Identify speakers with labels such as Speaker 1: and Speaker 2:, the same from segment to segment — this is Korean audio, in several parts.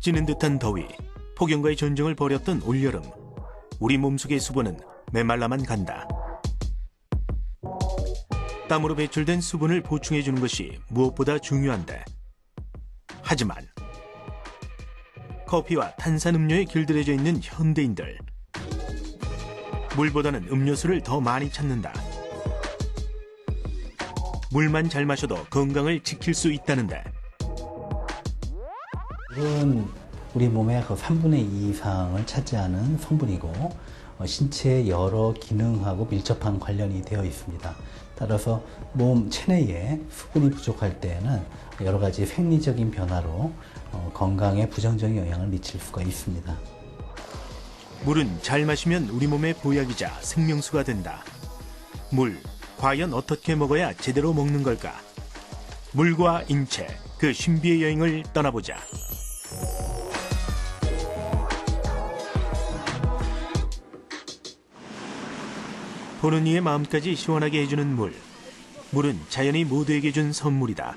Speaker 1: 찌는 듯한 더위, 폭염과의 전쟁을 벌였던 올여름. 우리 몸속의 수분은 메말라만 간다. 땀으로 배출된 수분을 보충해주는 것이 무엇보다 중요한데. 하지만 커피와 탄산음료에 길들여져 있는 현대인들. 물보다는 음료수를 더 많이 찾는다. 물만 잘 마셔도 건강을 지킬 수 있다는데.
Speaker 2: 물은 우리 몸의 그 3분의 2 이상을 차지하는 성분이고 어, 신체의 여러 기능하고 밀접한 관련이 되어 있습니다. 따라서 몸 체내에 수분이 부족할 때에는 여러 가지 생리적인 변화로 어, 건강에 부정적인 영향을 미칠 수가 있습니다.
Speaker 1: 물은 잘 마시면 우리 몸의 보약이자 생명수가 된다. 물, 과연 어떻게 먹어야 제대로 먹는 걸까? 물과 인체, 그 신비의 여행을 떠나보자. 보는 이의 마음까지 시원하게 해주는 물. 물은 자연이 모두에게 준 선물이다.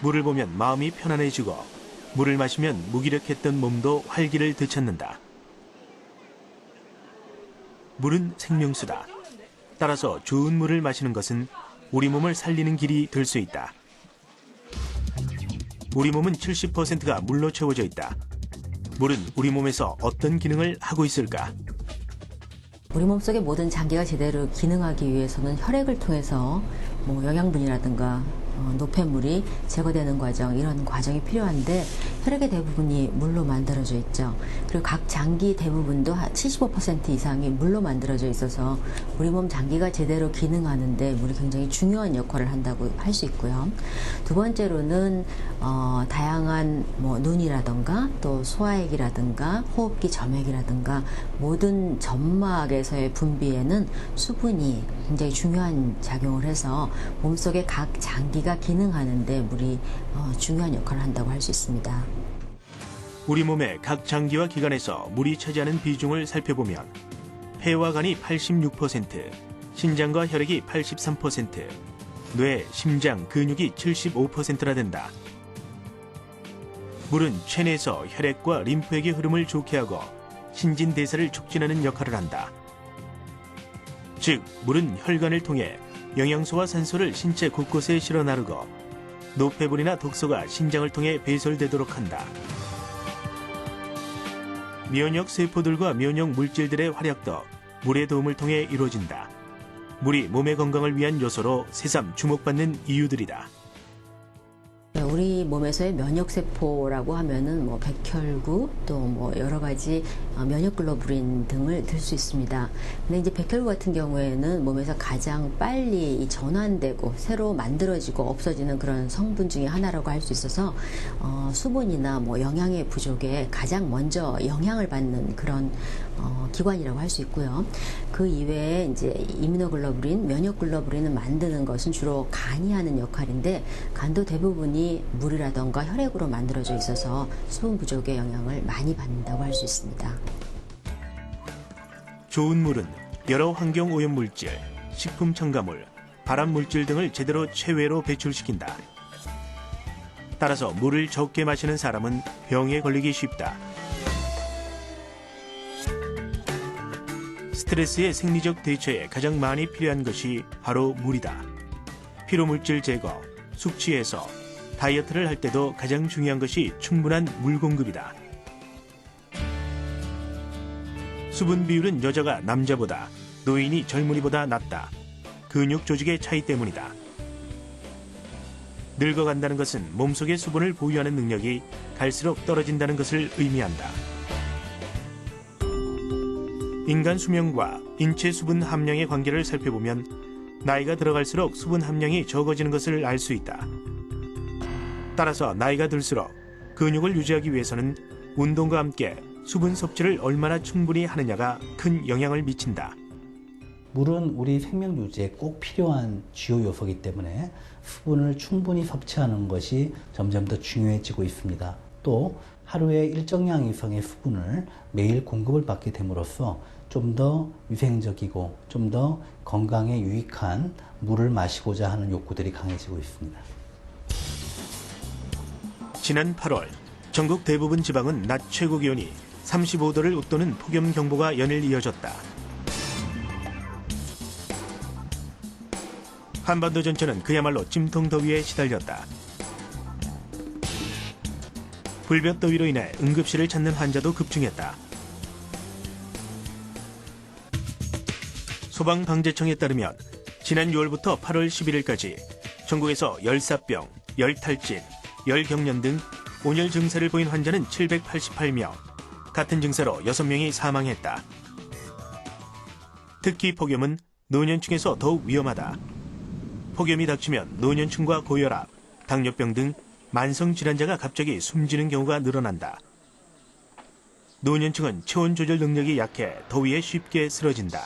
Speaker 1: 물을 보면 마음이 편안해지고 물을 마시면 무기력했던 몸도 활기를 되찾는다. 물은 생명수다. 따라서 좋은 물을 마시는 것은 우리 몸을 살리는 길이 될 수 있다. 우리 몸은 70%가 물로 채워져 있다. 물은 우리 몸에서 어떤 기능을 하고 있을까?
Speaker 3: 우리 몸속의 모든 장기가 제대로 기능하기 위해서는 혈액을 통해서 뭐 영양분이라든가 어, 노폐물이 제거되는 과정 이런 과정이 필요한데 혈액의 대부분이 물로 만들어져 있죠. 그리고 각 장기 대부분도 75% 이상이 물로 만들어져 있어서 우리 몸 장기가 제대로 기능하는데 물이 굉장히 중요한 역할을 한다고 할 수 있고요. 두 번째로는 어, 다양한 뭐 눈이라든가 또 소화액이라든가 호흡기 점액이라든가 모든 점막에서의 분비에는 수분이 굉장히 중요한 작용을 해서 몸속의 각 장기가 기능하는데 물이 어, 중요한 역할을 한다고 할 수 있습니다.
Speaker 1: 우리 몸의 각 장기와 기관에서 물이 차지하는 비중을 살펴보면 폐와 간이 86%, 신장과 혈액이 83%, 뇌, 심장, 근육이 75%나 된다. 물은 체내에서 혈액과 림프액의 흐름을 좋게 하고 신진대사를 촉진하는 역할을 한다. 즉, 물은 혈관을 통해 영양소와 산소를 신체 곳곳에 실어 나르고 노폐물이나 독소가 신장을 통해 배설되도록 한다. 면역 세포들과 면역 물질들의 활약도 물의 도움을 통해 이루어진다. 물이 몸의 건강을 위한 요소로 새삼 주목받는 이유들이다.
Speaker 3: 네, 몸에서의 면역 세포라고 하면은 뭐 백혈구 또 뭐 여러 가지 어, 면역 글로불린 등을 들 수 있습니다. 근데 이제 백혈구 같은 경우에는 몸에서 가장 빨리 전환되고 새로 만들어지고 없어지는 그런 성분 중에 하나라고 할 수 있어서 어, 수분이나 뭐 영양의 부족에 가장 먼저 영향을 받는 그런 어, 기관이라고 할 수 있고요. 그 이외에 이제 이뮤노글로불린, 면역글로불린을 만드는 것은 주로 간이 하는 역할인데 간도 대부분이 물 이라던가 혈액으로 만들어져 있어서 수분 부족의 영향을 많이 받는다고 할 수 있습니다.
Speaker 1: 좋은 물은 여러 환경 오염 물질, 식품 첨가물, 발암 물질 등을 제대로 체외로 배출시킨다. 따라서 물을 적게 마시는 사람은 병에 걸리기 쉽다. 스트레스의 생리적 대처에 가장 많이 필요한 것이 바로 물이다. 피로 물질 제거, 숙취 해소, 다이어트를 할 때도 가장 중요한 것이 충분한 물 공급이다. 수분 비율은 여자가 남자보다, 노인이 젊은이보다 낮다. 근육 조직의 차이 때문이다. 늙어간다는 것은 몸속의 수분을 보유하는 능력이 갈수록 떨어진다는 것을 의미한다. 인간 수명과 인체 수분 함량의 관계를 살펴보면 나이가 들어갈수록 수분 함량이 적어지는 것을 알 수 있다. 따라서 나이가 들수록 근육을 유지하기 위해서는 운동과 함께 수분 섭취를 얼마나 충분히 하느냐가 큰 영향을 미친다.
Speaker 2: 물은 우리 생명 유지에 꼭 필요한 주요 요소이기 때문에 수분을 충분히 섭취하는 것이 점점 더 중요해지고 있습니다. 또 하루에 일정량 이상의 수분을 매일 공급을 받게 됨으로써 좀 더 위생적이고 좀 더 건강에 유익한 물을 마시고자 하는 욕구들이 강해지고 있습니다.
Speaker 1: 지난 8월 전국 대부분 지방은 낮 최고 기온이 35도를 웃도는 폭염 경보가 연일 이어졌다. 한반도 전체는 그야말로 찜통 더위에 시달렸다. 불볕 더위로 인해 응급실을 찾는 환자도 급증했다. 소방방재청에 따르면 지난 6월부터 8월 11일까지 전국에서 열사병, 열탈진, 열경련 등 온열 증세를 보인 환자는 788명, 같은 증세로 6명이 사망했다. 특히 폭염은 노년층에서 더욱 위험하다. 폭염이 닥치면 노년층과 고혈압, 당뇨병 등 만성 질환자가 갑자기 숨지는 경우가 늘어난다. 노년층은 체온 조절 능력이 약해 더위에 쉽게 쓰러진다.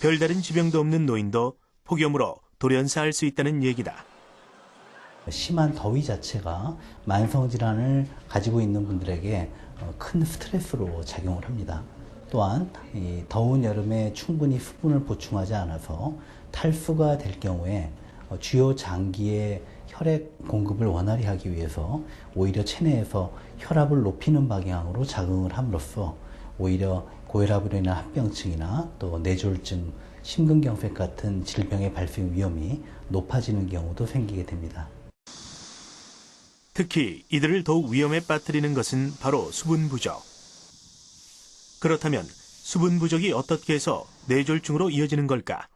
Speaker 1: 별다른 지병도 없는 노인도 폭염으로 돌연사할 수 있다는 얘기다.
Speaker 2: 심한 더위 자체가 만성 질환을 가지고 있는 분들에게 어, 큰 스트레스로 작용을 합니다. 또한 이 더운 여름에 충분히 수분을 보충하지 않아서 탈수가 될 경우에 어, 주요 장기의 혈액 공급을 원활히 하기 위해서 오히려 체내에서 혈압을 높이는 방향으로 작용을 함으로써 오히려 고혈압으로 인한 합병증이나 또 뇌졸중, 심근경색 같은 질병의 발생 위험이 높아지는 경우도 생기게 됩니다.
Speaker 1: 특히 이들을 더욱 위험에 빠뜨리는 것은 바로 수분 부족. 그렇다면 수분 부족이 어떻게 해서 뇌졸중으로 이어지는 걸까?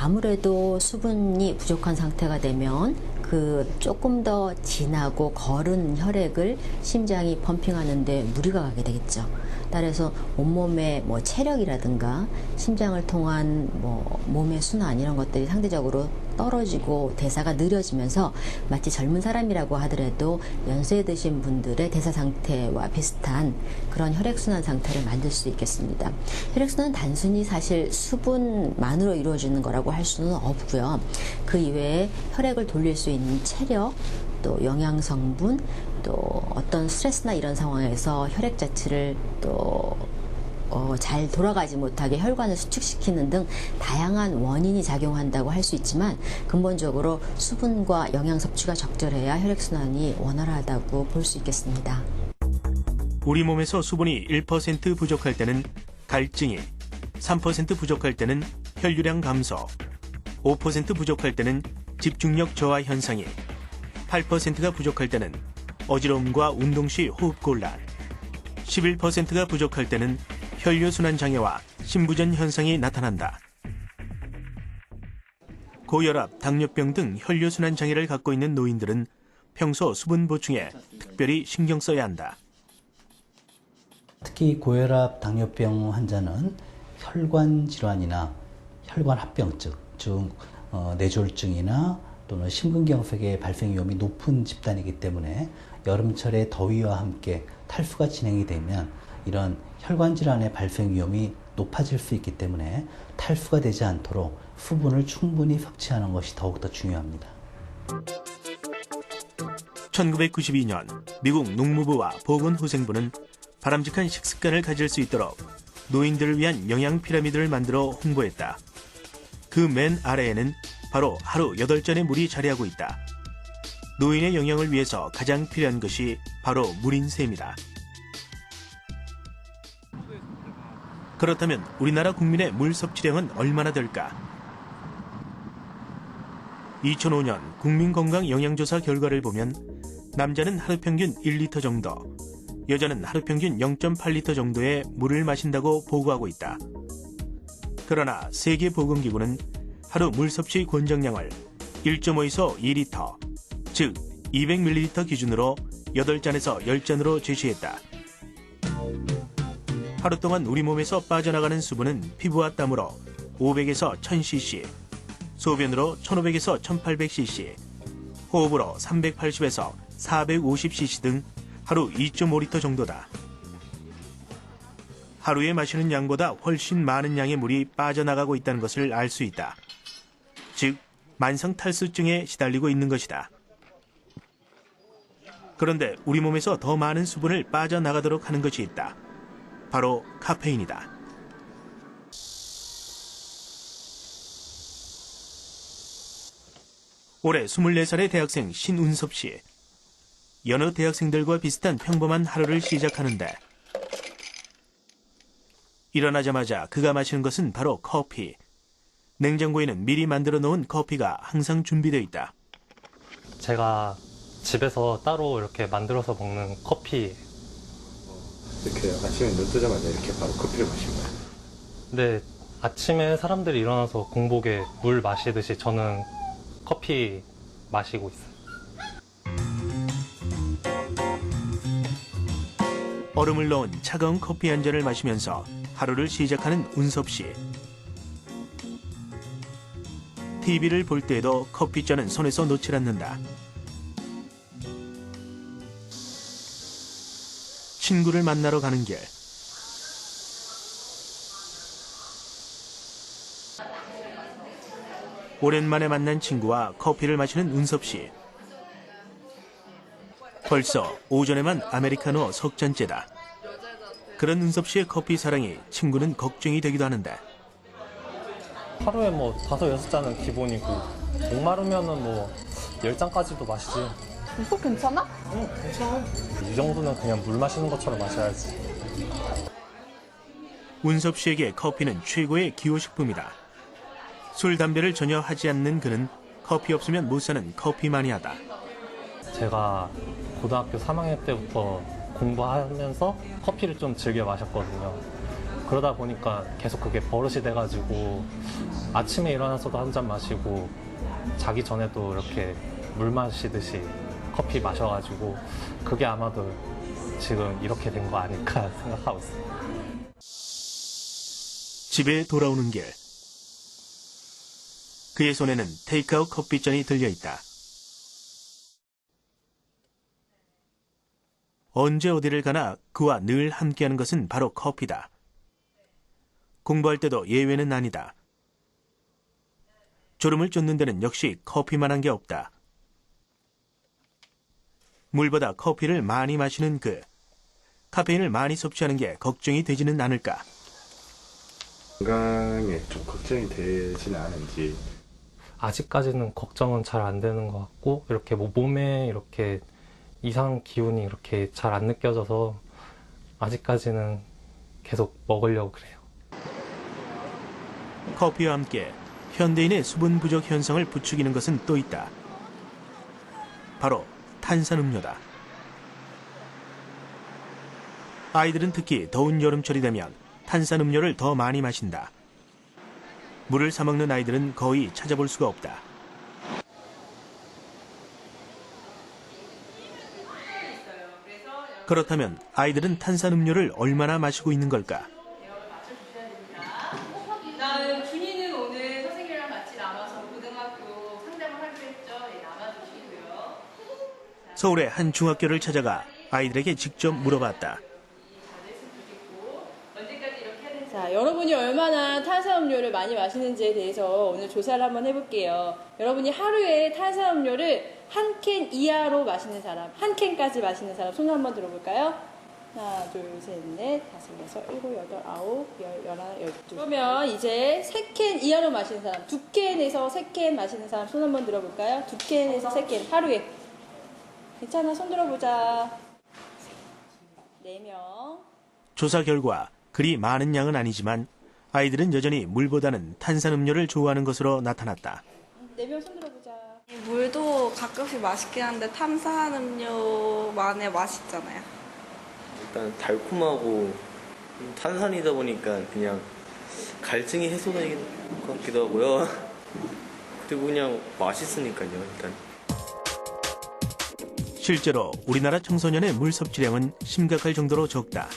Speaker 3: 아무래도 수분이 부족한 상태가 되면 그 조금 더 진하고 거른 혈액을 심장이 펌핑하는데 무리가 가게 되겠죠. 따라서 온몸의 뭐 체력이라든가 심장을 통한 뭐 몸의 순환 이런 것들이 상대적으로 떨어지고 대사가 느려지면서 마치 젊은 사람이라고 하더라도 연세 드신 분들의 대사 상태와 비슷한 그런 혈액순환 상태를 만들 수 있겠습니다. 혈액순환은 단순히 사실 수분만으로 이루어지는 거라고 할 수는 없고요. 그 이외에 혈액을 돌릴 수 있는 체력, 또 영양 성분, 또 어떤 스트레스나 이런 상황에서 혈액 자체를 또 어, 잘 돌아가지 못하게 혈관을 수축시키는 등 다양한 원인이 작용한다고 할 수 있지만 근본적으로 수분과 영양 섭취가 적절해야 혈액순환이 원활하다고 볼 수 있겠습니다.
Speaker 1: 우리 몸에서 수분이 1% 부족할 때는 갈증이, 3% 부족할 때는 혈류량 감소, 5% 부족할 때는 집중력 저하 현상이, 8%가 부족할 때는 어지러움과 운동 시 호흡 곤란, 11%가 부족할 때는 혈류순환 장애와 심부전 현상이 나타난다. 고혈압, 당뇨병 등 혈류순환 장애를 갖고 있는 노인들은 평소 수분 보충에 특별히 신경 써야 한다.
Speaker 2: 특히 고혈압, 당뇨병 환자는 혈관 질환이나 혈관 합병증, 즉 어, 뇌졸중이나 또는 심근경색의 발생 위험이 높은 집단이기 때문에 여름철에 더위와 함께 탈수가 진행이 되면 이런 혈관 질환의 발생 위험이 높아질 수 있기 때문에 탈수가 되지 않도록 수분을 충분히 섭취하는 것이 더욱더 중요합니다.
Speaker 1: 1992년 미국 농무부와 보건후생부는 바람직한 식습관을 가질 수 있도록 노인들을 위한 영양 피라미드를 만들어 홍보했다. 그 맨 아래에는 바로 하루 8잔의 물이 자리하고 있다. 노인의 영양을 위해서 가장 필요한 것이 바로 물인 셈이다. 그렇다면 우리나라 국민의 물 섭취량은 얼마나 될까? 2005년 국민건강영양조사 결과를 보면 남자는 하루 평균 1리터 정도, 여자는 하루 평균 0.8리터 정도의 물을 마신다고 보고하고 있다. 그러나 세계보건기구는 하루 물 섭취 권장량을 1.5에서 2리터, 즉 200ml 기준으로 8잔에서 10잔으로 제시했다. 하루 동안 우리 몸에서 빠져나가는 수분은 피부와 땀으로 500에서 1000cc, 소변으로 1500에서 1800cc, 호흡으로 380에서 450cc 등 하루 2.5리터 정도다. 하루에 마시는 양보다 훨씬 많은 양의 물이 빠져나가고 있다는 것을 알 수 있다. 즉, 만성 탈수증에 시달리고 있는 것이다. 그런데 우리 몸에서 더 많은 수분을 빠져나가도록 하는 것이 있다. 바로 카페인이다. 올해 24살의 대학생 신운섭 씨. 여느 대학생들과 비슷한 평범한 하루를 시작하는데 일어나자마자 그가 마시는 것은 바로 커피. 냉장고에는 미리 만들어 놓은 커피가 항상 준비되어 있다.
Speaker 4: 제가 집에서 따로 이렇게 만들어서 먹는 커피.
Speaker 5: 이렇게 아침에 눈 뜨자마자 이렇게 바로 커피를 마신 거예요.
Speaker 4: 근데 아침에 사람들이 일어나서 공복에 물 마시듯이 저는 커피 마시고 있어요.
Speaker 1: 얼음을 넣은 차가운 커피 한 잔을 마시면서 하루를 시작하는 운섭 씨. TV를 볼 때에도 커피잔은 손에서 놓질 않는다. 친구를 만나러 가는 길. 오랜만에 만난 친구와 커피를 마시는 운섭 씨. 벌써 오전에만 아메리카노 석 잔째다. 그런 은섭 씨의 커피 사랑이 친구는 걱정이 되기도 하는데
Speaker 4: 하루에 뭐 다섯 여섯 잔은 기본이고 목마르면은 뭐 열 잔까지도 마시지.
Speaker 6: 이거 괜찮아?
Speaker 4: 이 정도는 그냥 물 마시는 것처럼 마셔야지.
Speaker 1: 운섭 씨에게 커피는 최고의 기호식품이다. 술 담배를 전혀 하지 않는 그는 커피 없으면 못 사는 커피 마니아다.
Speaker 4: 제가 고등학교 3학년 때부터 공부하면서 커피를 좀 즐겨 마셨거든요. 그러다 보니까 계속 그게 버릇이 돼가지고 아침에 일어나서도 한 잔 마시고 자기 전에도 이렇게 물 마시듯이 커피 마셔가지고 그게 아마도 지금 이렇게 된 거 아닐까 생각하고 있어요.
Speaker 1: 집에 돌아오는 길. 그의 손에는 테이크아웃 커피잔이 들려 있다. 언제 어디를 가나 그와 늘 함께하는 것은 바로 커피다. 공부할 때도 예외는 아니다. 졸음을 쫓는 데는 역시 커피만한 게 없다. 물보다 커피를 많이 마시는 그. 카페인을 많이 섭취하는 게 걱정이 되지는 않을까.
Speaker 5: 건강에 좀 걱정이 되지는 않은지
Speaker 4: 아직까지는 걱정은 잘 안 되는 것 같고 이렇게 뭐 몸에 이렇게 이상 기운이 이렇게 잘 안 느껴져서 아직까지는 계속 먹으려고 그래요.
Speaker 1: 커피와 함께 현대인의 수분 부족 현상을 부추기는 것은 또 있다. 바로 탄산음료다. 아이들은 특히 더운 여름철이 되면 탄산음료를 더 많이 마신다. 물을 사 먹는 아이들은 거의 찾아볼 수가 없다. 그렇다면 아이들은 탄산음료를 얼마나 마시고 있는 걸까?
Speaker 7: 나는 준이는 오늘 선생님이랑 같이 남아서 고등학교 상담을 하기로 했죠. 네, 남아주시고요.
Speaker 1: 서울의 한 중학교를 찾아가 아이들에게 직접 물어봤다.
Speaker 7: 자, 여러분이 얼마나 탄산음료를 많이 마시는지에 대해서 오늘 조사를 한번 해볼게요. 여러분이 하루에 탄산음료를 한 캔 이하로 마시는 사람, 한 캔까지 마시는 사람 손 한번 들어볼까요? 하나, 둘, 셋, 넷, 다섯, 여섯, 일곱, 여덟, 아홉, 열, 열하나, 열두. 그러면 이제 세 캔 이하로 마시는 사람, 두 캔에서 세 캔 마시는 사람 손 한번 들어볼까요? 두 캔에서 세 캔, 하루에. 괜찮아, 손 들어 보자. 네 명.
Speaker 1: 조사 결과 그리 많은 양은 아니지만 아이들은 여전히 물보다는 탄산음료를 좋아하는 것으로 나타났다.
Speaker 7: 네명손 들어 보자.
Speaker 8: 물도 가끔씩 맛있긴 한데 탄산음료만의 맛이 있잖아요.
Speaker 9: 일단 달콤하고 탄산이다 보니까 그냥 갈증이 해소되는 것 같기도 하고요. 그리고 그냥 맛있으니까요, 일단.
Speaker 1: 실제로 우리나라 청소년의 물 섭취량은 심각할 정도로 적다.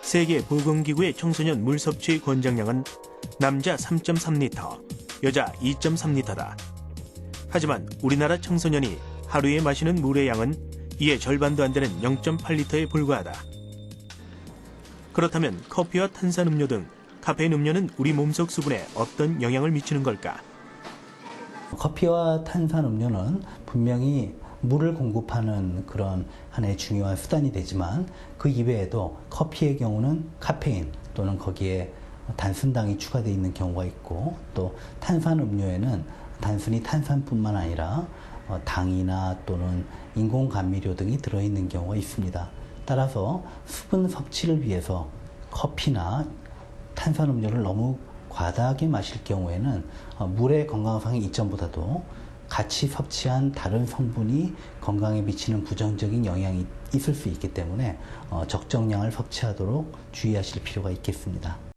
Speaker 1: 세계 보건기구의 청소년 물 섭취 권장량은 남자 3.3리터, 여자 2.3리터다. 하지만 우리나라 청소년이 하루에 마시는 물의 양은 이의 절반도 안 되는 0.8리터에 불과하다. 그렇다면 커피와 탄산음료 등 카페인 음료는 우리 몸속 수분에 어떤 영향을 미치는 걸까?
Speaker 2: 커피와 탄산음료는 분명히 물을 공급하는 그런 하나의 중요한 수단이 되지만 그 이외에도 커피의 경우는 카페인 또는 거기에 단순당이 추가되어 있는 경우가 있고 또 탄산 음료에는 단순히 탄산뿐만 아니라 어, 당이나 또는 인공 감미료 등이 들어있는 경우가 있습니다. 따라서 수분 섭취를 위해서 커피나 탄산음료를 너무 과다하게 마실 경우에는 어, 물의 건강상의 이점보다도 같이 섭취한 다른 성분이 건강에 미치는 부정적인 영향이 있을 수 있기 때문에 어, 적정량을 섭취하도록 주의하실 필요가 있겠습니다.